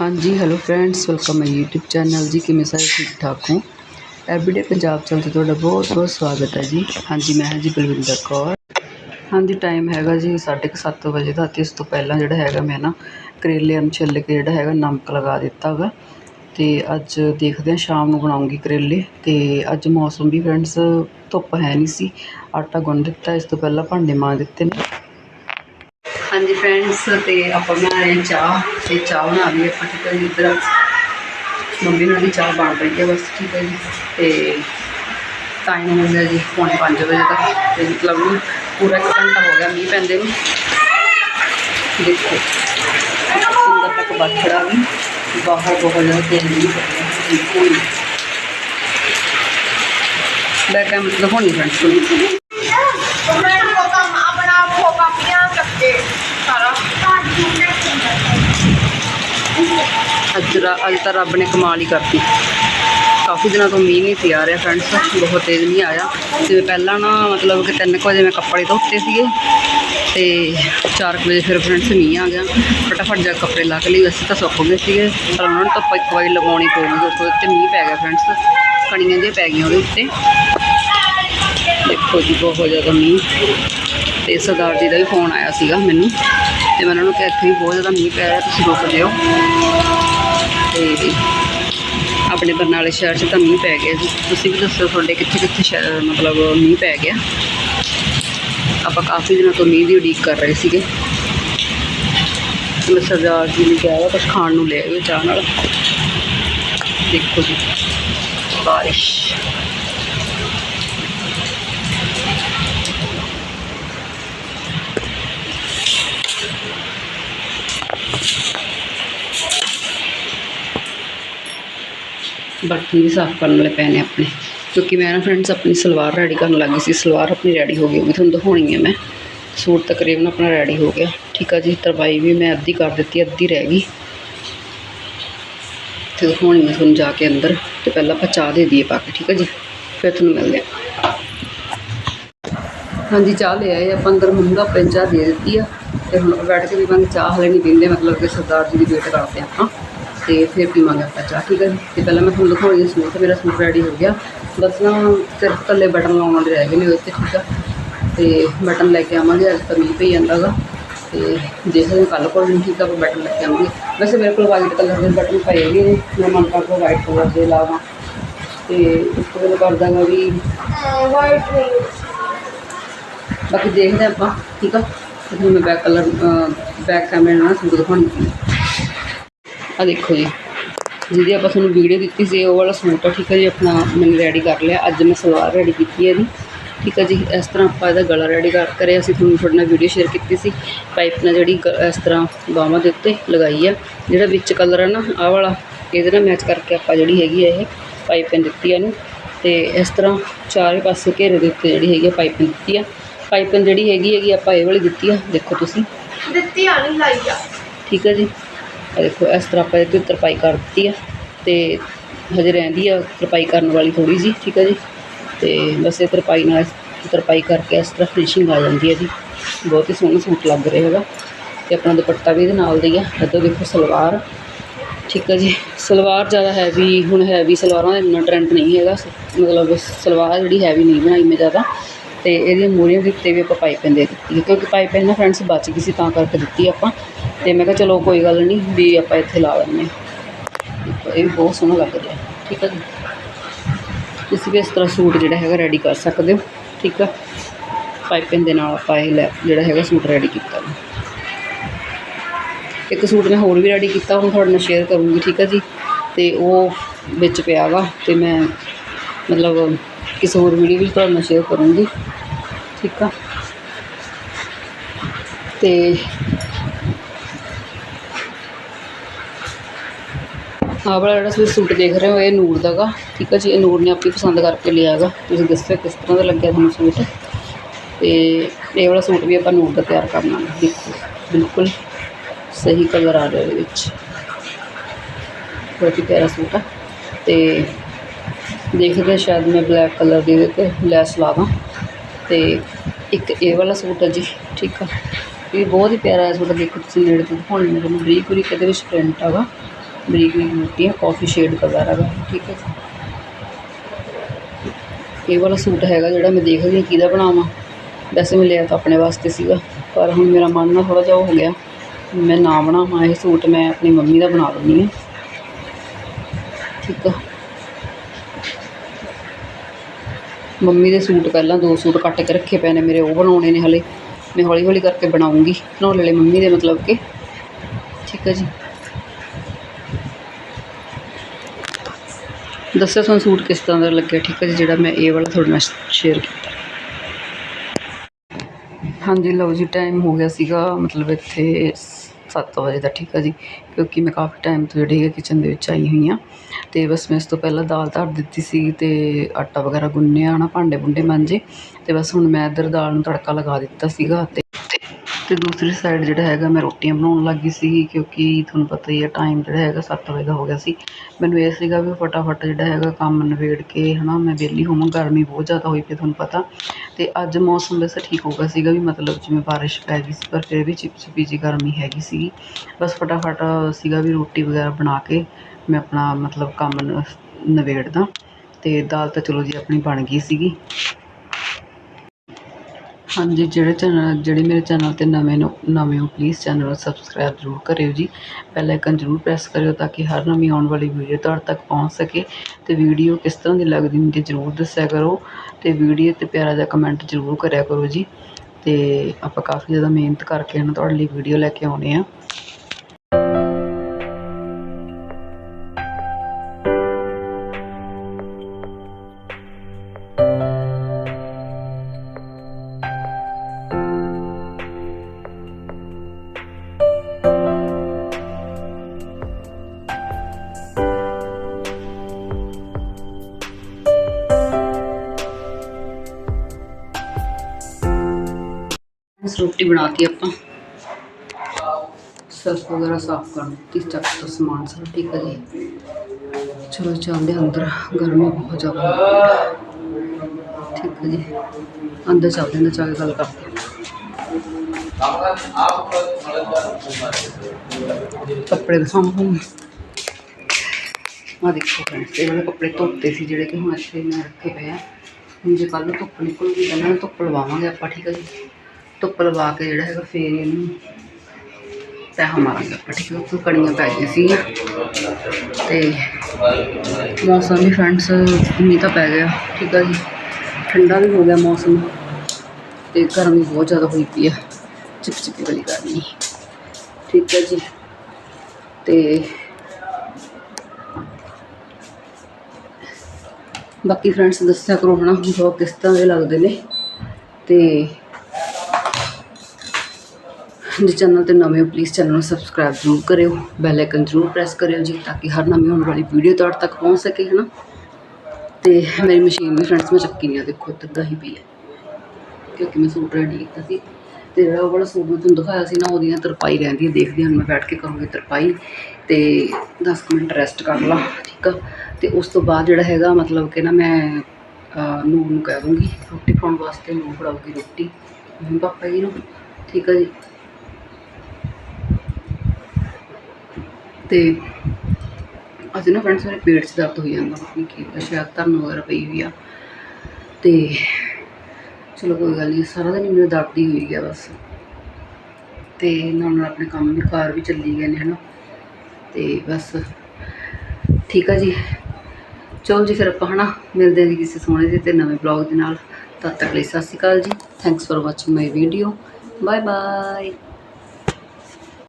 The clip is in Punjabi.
ਹਾਂਜੀ hello friends welcome my YouTube channel ਜੀ, ਕਿਵੇਂ ਸਾਰੇ ਠੀਕ ਠਾਕ ਹੋ? ਐਵਰੀਡੇ ਪੰਜਾਬ ਚੈਨਲ 'ਤੇ ਤੁਹਾਡਾ ਬਹੁਤ ਬਹੁਤ ਸਵਾਗਤ ਹੈ ਜੀ। ਹਾਂਜੀ, ਮੈਂ ਹਾਂ ਜੀ ਬਲਵਿੰਦਰ ਕੌਰ। ਹਾਂਜੀ ਟਾਈਮ ਹੈਗਾ ਜੀ 7:30 ਵਜੇ ਦਾ ਤੇ ਇਸ ਤੋਂ ਪਹਿਲਾਂ ਜਿਹੜਾ ਹੈਗਾ ਮੈਂ ਨਾ ਕਰੇਲਿਆਂ ਨੂੰ ਛਿੱਲ ਕੇ ਜਿਹੜਾ ਹੈਗਾ ਨਮਕ ਲਗਾ ਦਿੱਤਾ ਗਾ। ਤੇ ਅੱਜ ਦੇਖਦੇ ਹਾਂ, ਸ਼ਾਮ ਨੂੰ ਬਣਾਉਂਗੀ ਕਰੇਲੇ। ਤੇ ਅੱਜ ਮੌਸਮ ਵੀ ਫਰੈਂਡਸ ਧੁੱਪ ਹੈ ਨਹੀਂ ਸੀ। ਆਟਾ ਗੁੰਨ ਦਿੱਤਾ, ਇਸ ਤੋਂ ਪਹਿਲਾਂ ਭਾਂਡੇ ਮਾਂਜ ਦਿੱਤੇ ਨੇ। ਫਰੈਂਡਸ ਤੇ ਆਪਾਂ ਬਣਾ ਰਹੇ ਹਾਂ ਚਾਹ ਤੇ ਚਾਹ ਬਣਾ ਲਈ ਆਪਾਂ, ਠੀਕ ਹੈ ਜੀ, ਇੱਧਰ ਮੰਮੀ ਨਾਲ ਦੀ ਚਾਹ ਬਣ ਪਈ ਹੈ ਬਸ, ਠੀਕ ਹੈ ਜੀ। ਤੇ ਟਾਈਮ ਹੋ ਜੀ ਪੌਣੇ 5 ਵਜੇ ਤੱਕ, ਤੇ ਮਤਲਬ ਪੂਰਾ ਇੱਕ ਘੰਟਾ ਹੋ ਗਿਆ ਮੀਂਹ ਪੈਂਦੇ ਨੂੰ। ਦੇਖੋ ਅੰਦਰ ਤੱਕ ਬਾਖੜਾ ਵੀ ਬਾਹਰ ਬਹੁਤ ਜ਼ਿਆਦਾ ਤੇਜ਼ ਮੀਂਹ ਪੈ ਰਿਹਾ ਬਿਲਕੁਲ ਮਤਲਬ ਹੋਣੀ ਫਰੈਂਡਸ ਕੋਲ ਮੈਂ ਉਹ ਕੰਮ ਆਪਣਾ ਉਹ ਕਾਪੀਆਂ ਕਰਕੇ ਸਾਰਾ ਅੱਜ ਅੱਜ ਤਾਂ ਰੱਬ ਨੇ ਕਮਾਲ ਹੀ ਕਰਤੀ। ਕਾਫੀ ਦਿਨਾਂ ਤੋਂ ਮੀਂਹ ਨਹੀਂ ਸੀ ਆ ਰਿਹਾ ਫਰੈਂਡਸ ਬਹੁਤ ਤੇਜ਼ ਨਹੀਂ ਆਇਆ। ਜਿਵੇਂ ਪਹਿਲਾਂ ਨਾ ਮਤਲਬ ਕਿ 3 ਵਜੇ ਮੈਂ ਕੱਪੜੇ ਧੋਤੇ ਸੀਗੇ ਤੇ 4 ਵਜੇ ਫਿਰ ਫਰੈਂਡਸ ਮੀਂਹ ਆ ਗਿਆ। ਫਟਾਫਟ ਜਾ ਕੱਪੜੇ ਲਾ ਕੇ ਲਈ ਵੈਸੇ ਤਾਂ ਸੁੱਕ ਗਏ ਸੀਗੇ। ਪਰ ਉਹਨਾਂ ਨੂੰ ਤਾਂ ਇੱਕ ਵਾਰੀ ਲਗਾਉਣੀ ਪਊਗੀ, ਉਸ ਉੱਤੇ ਮੀਂਹ ਪੈ ਗਿਆ ਫਰੈਂਡਸ ਕਣੀਆਂ ਜਿਹੀਆਂ ਪੈ ਗਈਆਂ ਉਹਦੇ ਉੱਤੇ। ਦੇਖੋ ਜੀ, ਬਹੁਤ ਜ਼ਿਆਦਾ ਮੀਂਹ। ਤੇ ਸਰਦਾਰ ਜੀ ਦਾ ਵੀ ਫੋਨ ਆਇਆ ਸੀਗਾ ਮੈਨੂੰ। ਤੇ ਮੈਂ ਉਹਨਾਂ ਨੂੰ ਕਿਹਾ, ਇੱਥੇ ਵੀ ਬਹੁਤ ਜ਼ਿਆਦਾ ਮੀਂਹ ਪੈ ਰਿਹਾ, ਤੁਸੀਂ ਰੁਕ ਜਿਓ। ਤੇ ਆਪਣੇ ਬਰਨਾਲੇ ਸ਼ਹਿਰ 'ਚ ਤਾਂ ਮੀਂਹ ਪੈ ਗਿਆ ਜੀ। ਤੁਸੀਂ ਵੀ ਦੱਸੋ ਤੁਹਾਡੇ ਕਿੱਥੇ ਕਿੱਥੇ ਸ਼ਹਿਰ, ਮਤਲਬ ਮੀਂਹ ਪੈ ਗਿਆ? ਆਪਾਂ ਕਾਫੀ ਦਿਨਾਂ ਤੋਂ ਮੀਂਹ ਦੀ ਉਡੀਕ ਕਰ ਰਹੇ ਸੀਗੇ। ਮੈਂ ਸਰਦਾਰ ਜੀ ਨੇ ਕਿਹਾ ਵਾ ਖਾਣ ਨੂੰ ਲੈ ਆਇਓ ਚਾਹ ਨਾਲ। ਦੇਖੋ ਜੀ, ਬਾਰਿਸ਼। ਬਰਤਨ ਵੀ ਸਾਫ਼ ਕਰਨ ਵਾਲੇ ਪਏ ਨੇ ਆਪਣੇ। ਕਿਉਂਕਿ ਮੈਂ ਨਾ ਫਰੈਂਡਸ ਆਪਣੀ ਸਲਵਾਰ ਰੈਡੀ ਕਰਨ ਲੱਗੀ ਸੀ। ਸਲਵਾਰ ਆਪਣੀ ਰੈਡੀ ਹੋ ਗਈ, ਉਹ ਵੀ ਤੁਹਾਨੂੰ ਦਿਖਾਉਣੀ ਹੈ ਮੈਂ। ਸੂਟ ਤਕਰੀਬਨ ਆਪਣਾ ਰੈਡੀ ਹੋ ਗਿਆ। ਠੀਕ ਆ ਜੀ ਤਰਪਾਈ ਵੀ ਮੈਂ ਅੱਧੀ ਕਰ ਦਿੱਤੀ, ਅੱਧੀ ਰਹਿ ਗਈ। ਤੇ ਦਿਖਾਉਣੀ ਹੈ ਤੁਹਾਨੂੰ ਜਾ ਕੇ ਅੰਦਰ। ਤੇ ਪਹਿਲਾਂ ਆਪਾਂ ਚਾਹ ਦੇ ਦਈਏ ਪਾ ਕੇ, ਠੀਕ ਆ ਜੀ? ਫਿਰ ਤੁਹਾਨੂੰ ਮਿਲਦੇ ਹਾਂ ਹਾਂਜੀ, ਚਾਹ ਲੈ ਆਏ ਆਪਾਂ ਅੰਦਰ ਮੰਮੀ ਦਾ ਚਾਹ ਦੇ ਦਿੱਤੀ ਆ। ਤੇ ਹੁਣ ਬੈਠ ਕੇ ਵੀ ਬੰਦ ਚਾਹ ਹਲੇ ਨਹੀਂ ਪੀਂਦੇ, ਮਤਲਬ ਕਿ ਸਰਦਾਰ ਜੀ ਦੀ ਵੇਟ ਕਰਦੇ ਆਪਾਂ। ਤੇ ਫਿਰ ਪੀਵਾਂਗੇ ਆਪਾਂ ਚਾਹ ਠੀਕ ਹੈ ਜੀ ਤੇ ਪਹਿਲਾਂ ਮੈਂ ਤੁਹਾਨੂੰ ਦਿਖਾਉਣੀ ਸੂਟ ਮੇਰਾ ਸੂਟ ਰੈਡੀ ਹੋ ਗਿਆ ਬਸ ਨਾ ਸਿਰਫ ਥੱਲੇ ਬਟਨ ਲਾਉਣ ਵਾਲੇ ਰਹਿ ਗਏ ਨੇ ਉਹਦੇ ਤੇ ਠੀਕ ਆ ਤੇ ਬਟਨ ਲੈ ਕੇ ਆਵਾਂਗੇ ਅੱਜ ਤਾਂ ਮੀਂਹ ਪਈ ਜਾਂਦਾ ਗਾ ਤੇ ਦੇਖਦੇ ਕੱਲ ਕੋਲ ਨਹੀਂ ਠੀਕ ਆ ਆਪਾਂ ਬਟਨ ਲੈ ਕੇ ਆਵਾਂਗੇ ਵੈਸੇ ਮੇਰੇ ਕੋਲ ਵਾਈਟ ਕਲਰ ਦੇ ਬਟਨ ਪਏ ਵੀ ਨੇ ਮੈਂ ਮਨ ਕਰਦਾ ਵਾਈਟ ਕਲਰ ਦੇ ਲਾਵਾਂ ਤੇ ਇਸ ਤੋਂ ਬਾਅਦ ਕਰ ਦਾਂਗਾ ਵੀ ਵਾਈਟ ਨਹੀਂ ਬਾਕੀ ਦੇਖਦੇ ਹਾਂ ਆਪਾਂ ਠੀਕ ਆ ਤੇ ਤੁਹਾਨੂੰ ਮੈਂ ਬੈਕ ਕਲਰ ਬੈਕ ਕੈਮਰੇ ਨਾਲ ਸੂਟ ਦਿਖਾਉਣੀ ਆ ਦੇਖੋ ਜੀ। ਜਿਹਦੀ ਆਪਾਂ ਤੁਹਾਨੂੰ ਵੀਡੀਓ ਦਿੱਤੀ ਸੀ ਉਹ ਵਾਲਾ ਸੂਟ ਆ ਠੀਕ ਹੈ ਜੀ ਆਪਣਾ ਮੈंने ਰੈਡੀ ਕਰ ਲਿਆ। ਅੱਜ ਮੈਂ ਸਲਵਾਰ ਰੈਡੀ ਕੀਤੀ ਹੈ ਜੀ ਠੀਕ ਹੈ ਜੀ ਇਸ ਤਰ੍ਹਾਂ ਆਪਾਂ ਇਹਦਾ ਗਲਾ ਰੈਡੀ ਕਰ ਕਰਿਆ। ਅਸੀਂ ਤੁਹਾਨੂੰ ਤੁਹਾਡੇ ਨਾਲ ਵੀਡੀਓ ਸ਼ੇਅਰ ਕੀਤੀ ਸੀ। ਪਾਈਪ ਨਾਲ ਜਿਹੜੀ ਇਸ ਤਰ੍ਹਾਂ ਬਾਹਾਂ ਦੇ ਉੱਤੇ ਲਗਾਈ ਆ। ਜਿਹੜਾ ਵਿੱਚ ਕਲਰ ਹੈ ਨਾ ਆਹ ਵਾਲਾ ਇਹਦੇ ਨਾਲ ਮੈਚ ਕਰਕੇ ਆਪਾਂ ਜਿਹੜੀ ਹੈਗੀ ਆ ਇਹ ਪਾਈਪਿੰਗ ਦਿੱਤੀ ਆ ਇਹਨੂੰ। ਤੇ ਇਸ ਤਰ੍ਹਾਂ ਚਾਰੇ ਪਾਸੇ ਘੇਰੇ ਦੇ ਉੱਤੇ ਜਿਹੜੀ ਹੈਗੀ ਆ ਪਾਈਪਿੰਗ ਦਿੱਤੀ ਆ। ਪਾਈਪਿੰਗ ਜਿਹੜੀ ਹੈਗੀ ਹੈਗੀ ਆਪਾਂ ਇਹ ਵਾਲੀ ਦਿੱਤੀ ਆ ਦੇਖੋ ਤੁਸੀਂ। ਦਿੱਤੀ ਆ ਨਹੀਂ ਲਾਈ ਆ। ਠੀਕ ਹੈ ਜੀ। ਆ ਦੇਖੋ, ਇਸ ਤਰ੍ਹਾਂ ਆਪਾਂ ਇਹਦੇ ਉੱਤੇ ਤਰਪਾਈ ਕਰ ਦਿੱਤੀ ਆ ਤੇ ਹਜੇ ਰਹਿੰਦੀ ਆ, ਤਰਪਾਈ ਕਰਨ ਵਾਲੀ ਥੋੜੀ ਜੀ ਠੀਕ ਹੈ ਜੀ? ਤੇ ਬਸ ਇਹ ਤਰਪਾਈ ਨਾਲ ਤਰਪਾਈ ਕਰਕੇ ਇਸ ਤਰ੍ਹਾਂ ਫਿਨਿਸ਼ਿੰਗ ਆ ਜਾਂਦੀ ਹੈ ਜੀ। ਬਹੁਤ ਹੀ ਸੋਹਣਾ ਸੂਟ ਲੱਗ ਰਿਹਾ ਹੈਗਾ ਤੇ ਆਪਣਾ ਦੁਪੱਟਾ ਵੀ ਇਹਦੇ ਨਾਲ ਦੀ ਆ। ਇੱਧਰ ਦੇਖੋ ਸਲਵਾਰ, ਠੀਕ ਹੈ ਜੀ? ਸਲਵਾਰ ਜ਼ਿਆਦਾ ਹੈਵੀ ਹੁਣ ਹੈਵੀ ਸਲਵਾਰਾਂ ਦਾ ਇੰਨਾ ਟ੍ਰੈਂਡ ਨਹੀਂ ਹੈਗਾ। ਮਤਲਬ ਸਲਵਾਰ ਜਿਹੜੀ ਹੈਵੀ ਨਹੀਂ ਬਣਾਈ ਮੈਂ ਜ਼ਿਆਦਾ। ਤੇ ਇਹਦੀਆਂ ਮੂਰੀਆਂ ਦੇ ਉੱਤੇ ਵੀ ਆਪਾਂ ਪਾਈਪਿੰਗ ਦੇ ਦਿੱਤੀ ਹੈ ਕਿਉਂਕਿ ਪਾਈਪਿੰਗ ਨਾ ਫਰੈਂਡਸ ਬਚ ਗਈ ਸੀ ਤਾਂ ਕਰਕੇ ਦਿੱਤੀ ਆਪਾਂ। ਤੇ ਮੈਂ ਕਿਹਾ ਚਲੋ ਕੋਈ ਗੱਲ ਨਹੀਂ ਵੀ ਆਪਾਂ ਇੱਥੇ ਲਾ ਲੈਂਦੇ ਹਾਂ। ਇਹ ਵੀ ਬਹੁਤ ਸੋਹਣਾ ਲੱਗ ਰਿਹਾ, ਠੀਕ ਹੈ ਜੀ? ਤੁਸੀਂ ਵੀ ਇਸ ਤਰ੍ਹਾਂ ਸੂਟ ਜਿਹੜਾ ਹੈਗਾ ਰੈਡੀ ਕਰ ਸਕਦੇ ਹੋ, ਠੀਕ ਆ? ਪਾਈਪਿੰਗ ਦੇ ਨਾਲ ਆਪਾਂ ਇਹ ਲੈ, ਜਿਹੜਾ ਹੈਗਾ ਸੂਟ ਰੈਡੀ ਕੀਤਾ ਇੱਕ ਸੂਟ ਮੈਂ ਹੋਰ ਵੀ ਰੈਡੀ ਕੀਤਾ ਹੁਣ ਤੁਹਾਡੇ ਨਾਲ ਸ਼ੇਅਰ ਕਰੂੰਗੀ, ਠੀਕ ਆ ਜੀ? ਤੇ ਉਹ ਵਿੱਚ ਪਿਆ ਵਾ, ਤੇ ਮੈਂ ਮਤਲਬ ਕਿਸੇ ਹੋਰ ਵੀਡੀਓ ਵਿੱਚ ਤੁਹਾਡੇ ਨਾਲ ਸ਼ੇਅਰ ਕਰੂੰਗੀ, ਠੀਕ ਆ? ਤੇ ਆਹ ਵਾਲਾ ਜਿਹੜਾ ਤੁਸੀਂ ਸੂਟ ਦੇਖ ਰਹੇ ਹੋ, ਇਹ ਨੂਰ ਦਾ ਗਾ। ਠੀਕ ਹੈ ਜੀ, ਇਹ ਨੂਰ ਨੇ ਆਪਣੀ ਪਸੰਦ ਕਰਕੇ ਲਿਆ ਗਾ। ਤੁਸੀਂ ਦੱਸਿਓ ਕਿਸ ਤਰ੍ਹਾਂ ਦਾ ਲੱਗਿਆ ਤੁਹਾਨੂੰ ਸੂਟ? ਤੇ ਇਹ ਵਾਲਾ ਸੂਟ ਵੀ ਆਪਾਂ ਨੂਰ ਦਾ ਤਿਆਰ ਕਰਨਾ ਗਾ। ਦੇਖੋ, ਬਿਲਕੁਲ ਸਹੀ ਕਲਰ ਆ ਰਿਹਾ ਇਹਦੇ ਵਿੱਚ। ਬਹੁਤ ਹੀ ਪਿਆਰਾ ਸੂਟ ਆ। ਤੇ ਦੇਖਦੇ ਹਾਂ ਸ਼ਾਇਦ ਮੈਂ ਬਲੈਕ ਕਲਰ ਦੀ ਇਹਦੇ ਤੇ ਲੈਸ ਲਾ ਦਾਂ। ਤੇ ਇੱਕ ਇਹ ਵਾਲਾ ਸੂਟ ਹੈ ਜੀ, ਠੀਕ ਆ। ਇਹ ਬਹੁਤ ਹੀ ਪਿਆਰਾ ਹੈ ਸੂਟ ਦੇਖੋ ਤੁਸੀਂ ਨੇੜੇ ਤੋਂ ਦਿਖਾਉਣੀ ਨੂੰ ਬਰੀਕ ਬਰੀਕ ਇਹਦੇ ਵਿੱਚ ਪ੍ਰਿੰਟ ਹੈਗਾ ਬਰੀਕ ਬਰੀਕ ਬੂਟੀਆਂ ਕਾਫੀ ਸ਼ੇਡ ਕਲਰ ਹੈਗਾ ਠੀਕ ਹੈ ਜੀ। ਇਹ ਵਾਲਾ ਸੂਟ ਹੈਗਾ ਜਿਹੜਾ ਮੈਂ ਦੇਖਦੀ ਹਾਂ, ਕਿਹਦਾ ਬਣਾਵਾਂ। ਵੈਸੇ ਮੈਂ ਲਿਆ ਤਾਂ ਆਪਣੇ ਵਾਸਤੇ ਸੀਗਾ, ਪਰ ਹੁਣ ਮੇਰਾ ਮਨ ਨਾ ਥੋੜਾ ਜਿਹਾ ਹੋ ਗਿਆ। ਮੈਂ ਨਾ ਬਣਾਵਾਂ ਇਹ ਸੂਟ, ਮੈਂ ਆਪਣੀ ਮੰਮੀ ਦਾ ਬਣਾ ਦਿੰਦੀ ਹਾਂ। ਠੀਕ ਆ। ਮੰਮੀ ਦੇ ਸੂਟ ਪਹਿਲਾਂ ਦੋ ਸੂਟ ਕੱਟ ਕੇ ਰੱਖੇ ਪਏ ਨੇ ਮੇਰੇ, ਉਹ ਬਣਾਉਣੇ ਨੇ ਹਲੇ। ਮੈਂ ਹੌਲੀ ਹੌਲੀ ਕਰਕੇ ਬਣਾਉਂਗੀ, ਬਣਾਉਣ ਵਾਲੇ ਮੰਮੀ ਦੇ ਮਤਲਬ ਕਿ। ਠੀਕ ਹੈ ਜੀ। ਦੱਸਿਓ ਤੁਹਾਨੂੰ ਸੂਟ ਕਿਸ ਤਰ੍ਹਾਂ ਦਾ ਲੱਗਿਆ? ਠੀਕ ਹੈ ਜੀ, ਜਿਹੜਾ ਮੈਂ ਇਹ ਵਾਲਾ ਤੁਹਾਡੇ ਨਾਲ ਸ਼ੇਅਰ ਕੀਤਾ। ਹਾਂਜੀ, ਲਓ ਜੀ ਟਾਈਮ ਹੋ ਗਿਆ ਸੀਗਾ, ਮਤਲਬ ਇੱਥੇ 7 ਵਜੇ ਦਾ, ਠੀਕ ਹੈ ਜੀ, ਕਿਉਂਕਿ ਮੈਂ ਕਾਫੀ ਟਾਈਮ ਤੋਂ ਜਿਹੜੀ ਹੈ ਕਿਚਨ ਦੇ ਵਿੱਚ ਆਈ ਹੋਈ ਹਾਂ। ਤੇ ਬਸ ਮੈਂ ਇਸ ਤੋਂ ਪਹਿਲਾਂ ਦਾਲ ਧਰ ਦਿੱਤੀ ਸੀ ਤੇ ਆਟਾ ਵਗੈਰਾ ਗੁੰਨਿਆ ਨਾ ਭਾਂਡੇ ਭੁੰਡੇ ਮਾਂਜੇ। ਤੇ ਬਸ ਹੁਣ ਮੈਂ ਇੱਧਰ ਦਾਲ ਨੂੰ ਤੜਕਾ ਲਗਾ ਦਿੱਤਾ ਸੀਗਾ ਤੇ ਤੇ ਦੂਸਰੀ ਸਾਈਡ ਜਿਹੜਾ ਹੈਗਾ, ਮੈਂ ਰੋਟੀਆਂ ਬਣਾਉਣ ਲੱਗੀ ਸੀ ਕਿਉਂਕਿ ਤੁਹਾਨੂੰ ਪਤਾ ਹੀ ਹੈ ਟਾਈਮ ਜਿਹੜਾ ਹੈਗਾ 7 ਵਜੇ ਦਾ ਹੋ ਗਿਆ ਸੀ। ਮੈਨੂੰ ਇਹ ਸੀਗਾ ਵੀ ਫਟਾਫਟ ਜਿਹੜਾ ਹੈਗਾ ਕੰਮ ਨਿਬੇੜ ਕੇ, ਹਨਾ, ਮੈਂ ਵਿਹਲੀ ਹੋਵਾਂ, ਗਰਮੀ ਬਹੁਤ ਜ਼ਿਆਦਾ ਹੋਈ ਪਈ ਤੁਹਾਨੂੰ ਪਤਾ। ਤੇ ਅੱਜ ਮੌਸਮ ਵੈਸੇ ਠੀਕ ਹੋ ਗਿਆ ਸੀਗਾ ਵੀ ਮਤਲਬ ਜਿਵੇਂ ਬਾਰਿਸ਼ ਪੈ ਗਈ ਸੀ, ਪਰ ਫਿਰ ਵੀ ਚਿਪਚਿਪੀ ਜਿਹੀ ਗਰਮੀ ਹੈਗੀ ਸੀਗੀ। ਬਸ ਫਟਾਫਟ ਸੀਗਾ ਵੀ ਰੋਟੀ ਵਗੈਰਾ ਬਣਾ ਕੇ ਮੈਂ ਆਪਣਾ ਮਤਲਬ ਕੰਮ ਨ- ਨਿਬੇੜਦਾ। ਤੇ ਦਾਲ ਤਾਂ ਚਲੋ ਜੀ ਆਪਣੀ ਬਣ ਗਈ ਸੀਗੀ। ਹਾਂਜੀ, ਜਿਹੜੇ ਚੈਨਲ ਜਿਹੜੇ ਮੇਰੇ ਚੈਨਲ ਤੇ ਨਵੇਂ ਨੂੰ ਨਵੇਂ ਹੋ ਪਲੀਜ਼ ਚੈਨਲ ਨੂੰ ਸਬਸਕ੍ਰਾਈਬ ਜ਼ਰੂਰ ਕਰਿਓ ਜੀ। ਬੈਲ ਆਈਕਨ ਜ਼ਰੂਰ ਪ੍ਰੈਸ ਕਰਿਓ ਤਾਂ ਕਿ ਹਰ ਨਵੀਂ ਆਉਣ ਵਾਲੀ ਵੀਡੀਓ ਤੁਹਾਡੇ ਤੱਕ ਪਹੁੰਚ ਸਕੇ। ਤੇ ਵੀਡੀਓ ਕਿਸ ਤਰ੍ਹਾਂ ਦੀ ਲੱਗਦੀ ਮੈਨੂੰ ਜ਼ਰੂਰ ਦੱਸਿਆ ਕਰੋ। ਤੇ ਵੀਡੀਓ ਤੇ ਪਿਆਰਾ ਜਿਹਾ ਕਮੈਂਟ ਜ਼ਰੂਰ ਕਰਿਆ ਕਰੋ ਜੀ। ਤੇ ਆਪਾਂ ਕਾਫੀ ਜ਼ਿਆਦਾ ਮਿਹਨਤ ਕਰਕੇ ਨਾ ਤੁਹਾਡੇ ਲਈ ਵੀਡੀਓ ਲੈ ਕੇ ਆਉਣੇ ਆ। ਰੋਟੀ ਬਣਾ ਕੇ ਆਪਾਂ। ਸਰਫ ਵਗੈਰਾ ਸਾਫ਼ ਕਰ ਦਿੱਤੀ, ਚੱਕ ਤੋਂ ਸਮਾਨ ਸਾਰਾ, ਠੀਕ ਹੈ ਜੀ। ਚਲੋ ਚੱਲਦੇ ਅੰਦਰ, ਗਰਮੀ ਬਹੁਤ ਜ਼ਿਆਦਾ। ਹੋ ਗਈ ਠੀਕ ਹੈ ਜੀ। ਅੰਦਰ ਚੱਲਦੇ ਹਾਂ, ਅੰਦਰ ਜਾ ਗੱਲ ਕਰਦੇ ਹਾਂ। ਕੱਪੜੇ ਦਿਖਾਵਾਂ ਆ ਦੇਖੋ ਫਰੈਂਡਸ ਇਹ ਵਾਲੇ ਕੱਪੜੇ ਧੋਤੇ ਸੀ ਜਿਹੜੇ ਕਿ ਹੁਣ ਇੱਥੇ ਮੈਂ ਰੱਖੇ ਪਏ ਆ। ਹੁਣ ਜੇ ਕੱਲ੍ਹ ਨੂੰ ਧੁੱਪ ਨਿਕਲ ਗਈ ਇਹਨਾਂ ਨੂੰ ਧੁੱਪ ਲਵਾਵਾਂਗੇ ਆਪਾਂ, ਠੀਕ ਹੈ ਜੀ। ਧੁੱਪ ਲਵਾ ਕੇ ਜਿਹੜਾ ਹੈਗਾ ਫੇਰ ਇਹਨੂੰ ਤੈਹ ਮਾਰਾਂਗੇ ਆਪਾਂ ਠੀਕ ਹੈ, ਉੱਥੇ ਕਣੀਆਂ ਪੈ ਗਈਆਂ ਸੀ। ਤੇ ਮੌਸਮ ਵੀ ਫਰੈਂਡਸ ਮੀਂਹ ਤਾਂ ਪੈ ਗਿਆ, ਠੀਕ ਹੈ ਜੀ। ਠੰਡਾ ਵੀ ਹੋ ਗਿਆ ਮੌਸਮ। ਤੇ ਗਰਮੀ ਬਹੁਤ ਜ਼ਿਆਦਾ ਹੋਈ ਪਈ ਆ। ਚਿਪਚਿਪੀ ਵਾਲੀ ਗਰਮੀ। ਠੀਕ ਹੈ ਜੀ। ਤੇ ਬਾਕੀ ਫਰੈਂਡਸ ਦੱਸਿਆ ਕਰੋ ਹਨਾ ਜੋ ਕਿਸ ਤਰ੍ਹਾਂ ਦੇ ਲੱਗਦੇ ਨੇ। ਤੇ ਜੇ ਚੈਨਲ ਤੇ ਨਵੇਂ ਹੋ ਪਲੀਜ਼ ਚੈਨਲ ਨੂੰ ਸਬਸਕ੍ਰਾਈਬ ਜ਼ਰੂਰ ਕਰਿਓ ਬੈਲ ਆਈਕਨ ਜ਼ਰੂਰ ਪ੍ਰੈਸ ਕਰਿਓ ਜੀ ਤਾਂ ਕਿ ਹਰ ਨਵੀਂ ਹੋਣ ਵਾਲੀ ਵੀਡੀਓ ਤੁਹਾਡੇ ਤੱਕ ਪਹੁੰਚ ਸਕੇ ਹੈ ਨਾ ਤੇ ਮੇਰੀ ਮਸ਼ੀਨ ਵੀ ਫਰੈਂਡਸ ਮੈਂ ਚੱਕੀ ਨਹੀਂ ਆ ਦੇਖੋ ਇੱਦਾਂ ਹੀ ਪਈ ਹੈ ਕਿਉਂਕਿ ਮੈਂ ਸੂਟ ਰੈਡੀ ਕੀਤਾ ਸੀ। ਤੇ ਜਿਹੜਾ ਉਹ ਵਾਲਾ ਸੂਟ ਮੈਂ ਤੁਹਾਨੂੰ ਦਿਖਾਇਆ ਸੀ ਨਾ ਉਹਦੀਆਂ ਤਰਪਾਈ ਰਹਿੰਦੀ ਹੈ ਦੇਖਦੀ ਹਾਂ ਹੁਣ ਮੈਂ ਬੈਠ ਕੇ ਕਰੂੰਗੀ ਤਰਪਾਈ। ਤੇ 10 ਕੁ ਮਿੰਟ ਰੈਸਟ ਕਰ ਲਾਂ ਠੀਕ ਆ? ਤੇ ਉਸ ਤੋਂ ਬਾਅਦ ਜਿਹੜਾ ਹੈਗਾ ਮਤਲਬ ਕਿ ਨਾ ਮੈਂ ਅਹ, ਨੂੰ ਕਹਿ ਦੂੰਗੀ ਰੋਟੀ ਖਾਣ ਵਾਸਤੇ ਨੂੰ ਫੜਾਉਗੀ ਰੋਟੀ। ਮੰਮੀ ਪਾਪਾ ਜੀ ਨੂੰ ਠੀਕ ਆ ਜੀ? ਤੇ ਅਸੀਂ ਨਾ ਫਰੈਂਡਸ ਮੇਰੇ ਪੇਟ 'ਚ ਦਰਦ ਹੋਈ ਜਾਂਦਾ, ਪਤਾ ਨਹੀਂ ਕੀ ਸ਼ਾਇਦ ਧਰਨ ਵਗੈਰਾ ਪਈ ਹੋਈ ਆ। ਤੇ ਚਲੋ ਕੋਈ ਗੱਲ ਨਹੀਂ ਸਾਰਾ ਦਿਨ ਮੈਨੂੰ ਦਰਦ ਹੀ ਹੋਈ ਗਿਆ ਬਸ। ਤੇ ਨਾਲ ਨਾਲ ਆਪਣੇ ਕੰਮ ਵੀ ਕਾਰ ਵੀ ਚੱਲੀ ਗਏ ਨੇ, ਹਨਾ। ਤੇ ਬਸ ਠੀਕ ਆ ਜੀ। ਚਲੋ ਜੀ, ਫਿਰ ਆਪਾਂ, ਹਨਾ, ਮਿਲਦੇ ਹਾਂ ਜੀ ਕਿਸੇ ਸੋਹਣੇ ਜਿਹੇ ਤੇ ਨਵੇਂ ਬਲੌਗ ਦੇ ਨਾਲ। ਤਦ ਤੱਕ ਲਈ ਸਤਿ ਸ਼੍ਰੀ ਅਕਾਲ ਜੀ। Thanks for watching my video bye bye